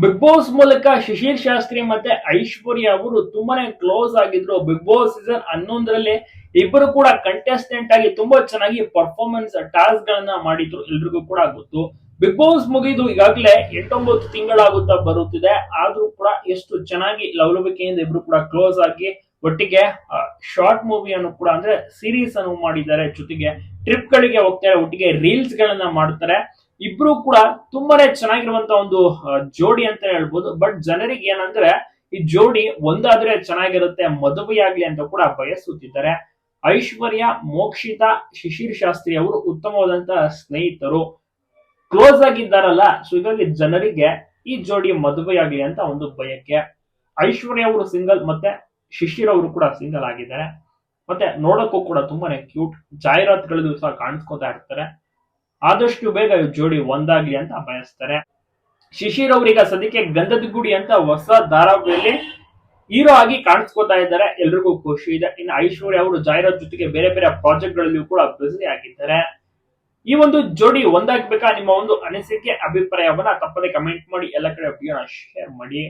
Big boss ಮೂಲಕ ಶಿಶಿರ್ ಶಾಸ್ತ್ರಿ ಮತ್ತೆ ಐಶ್ವರ್ಯ ಅವರು ತುಂಬಾನೇ ಕ್ಲೋಸ್ ಆಗಿದ್ರು. ಬಿಗ್ ಬಾಸ್ ಸೀಸನ್ ಹನ್ನೊಂದರಲ್ಲಿ ಇಬ್ಬರು ಕೂಡ ಕಂಟೆಸ್ಟೆಂಟ್ ಆಗಿ ತುಂಬಾ ಚೆನ್ನಾಗಿ ಪರ್ಫಾರ್ಮೆನ್ಸ್ ಟಾಸ್ಕ್ ಗಳನ್ನ ಮಾಡಿದ್ರು. ಎಲ್ರಿಗೂ ಕೂಡ ಗೊತ್ತು. ಬಿಗ್ ಬಾಸ್ ಮುಗಿದು ಈಗಾಗಲೇ ಎಂಟೊಂಬತ್ತು ತಿಂಗಳಾಗುತ್ತಾ ಬರುತ್ತಿದೆ. ಆದ್ರೂ ಕೂಡ ಎಷ್ಟು ಚೆನ್ನಾಗಿ ಲವಲವಿಕೆಯಿಂದ ಇಬ್ರು ಕೂಡ ಕ್ಲೋಸ್ ಆಗಿ ಒಟ್ಟಿಗೆ ಶಾರ್ಟ್ ಮೂವಿಯನ್ನು ಕೂಡ ಅಂದ್ರೆ ಸೀರೀಸ್ ಅನ್ನು ಮಾಡಿದ್ದಾರೆ. ಜೊತೆಗೆ ಟ್ರಿಪ್ ಗಳಿಗೆ ಹೋಗ್ತಾರೆ. ಒಟ್ಟಿಗೆ ರೀಲ್ಸ್ ಗಳನ್ನ ಮಾಡ್ತಾರೆ. ಇಬ್ರು ಕೂಡ ತುಂಬಾನೇ ಚೆನ್ನಾಗಿರುವಂತ ಒಂದು ಜೋಡಿ ಅಂತ ಹೇಳ್ಬೋದು. ಬಟ್ ಜನರಿಗೆ ಏನಂದ್ರೆ, ಈ ಜೋಡಿ ಒಂದಾದ್ರೆ ಚೆನ್ನಾಗಿರುತ್ತೆ ಮದುವೆಯಾಗ್ಲಿ ಅಂತ ಕೂಡ ಬಯಸುತ್ತಿದ್ದಾರೆ. ಐಶ್ವರ್ಯ, ಮೋಕ್ಷಿತಾ, ಶಿಶಿರ್ ಶಾಸ್ತ್ರಿ ಅವರು ಉತ್ತಮವಾದಂತಹ ಸ್ನೇಹಿತರು. ಕ್ಲೋಸ್ ಆಗಿದ್ದಾರಲ್ಲ ಸೊ ಹೀಗಾಗಿ ಜನರಿಗೆ ಈ ಜೋಡಿ ಮದುವೆಯಾಗ್ಲಿ ಅಂತ ಒಂದು ಬಯಕೆ. ಐಶ್ವರ್ಯ ಅವರು ಸಿಂಗಲ್ ಮತ್ತೆ ಶಿಶಿರ್ ಅವರು ಕೂಡ ಸಿಂಗಲ್ ಆಗಿದ್ದಾರೆ. ಮತ್ತೆ ನೋಡಕ್ಕೂ ಕೂಡ ತುಂಬಾನೇ ಕ್ಯೂಟ್ ಜಾಹೀರಾತುಗಳಿಗೂ ಸಹ ಕಾಣಿಸ್ಕೊತಾ ಇರ್ತಾರೆ. ಆದಷ್ಟು ಬೇಗ ಜೋಡಿ ಒಂದಾಗ್ಲಿ ಅಂತ ಬಯಸ್ತಾರೆ. ಶಿಶಿರ್ ಅವರೀಗ ಸದ್ಯಕ್ಕೆ ಗಂಧದ ಗುಡಿ ಅಂತ ಹೊಸ ಧಾರಾವಾಹಿಯಲ್ಲಿ ಹೀರೋ ಆಗಿ ಕಾಣಿಸ್ಕೋತಾ ಇದ್ದಾರೆ. ಎಲ್ರಿಗೂ ಖುಷಿ ಇದೆ. ಇನ್ನು ಐಶ್ವರ್ಯ ಅವರು ಜಾಹೀರಾತು ಜೊತೆಗೆ ಬೇರೆ ಬೇರೆ ಪ್ರಾಜೆಕ್ಟ್ ಗಳಲ್ಲಿಯೂ ಕೂಡ ಬ್ಯುಸಿ ಆಗಿದ್ದಾರೆ. ಈ ಒಂದು ಜೋಡಿ ಒಂದಾಗ್ಬೇಕಾ ನಿಮ್ಮ ಒಂದು ಅನಿಸಿಕೆ, ಅಭಿಪ್ರಾಯವನ್ನ ತಪ್ಪದೆ ಕಮೆಂಟ್ ಮಾಡಿ. ಎಲ್ಲ ಕಡೆ ಶೇರ್ ಮಾಡಿ.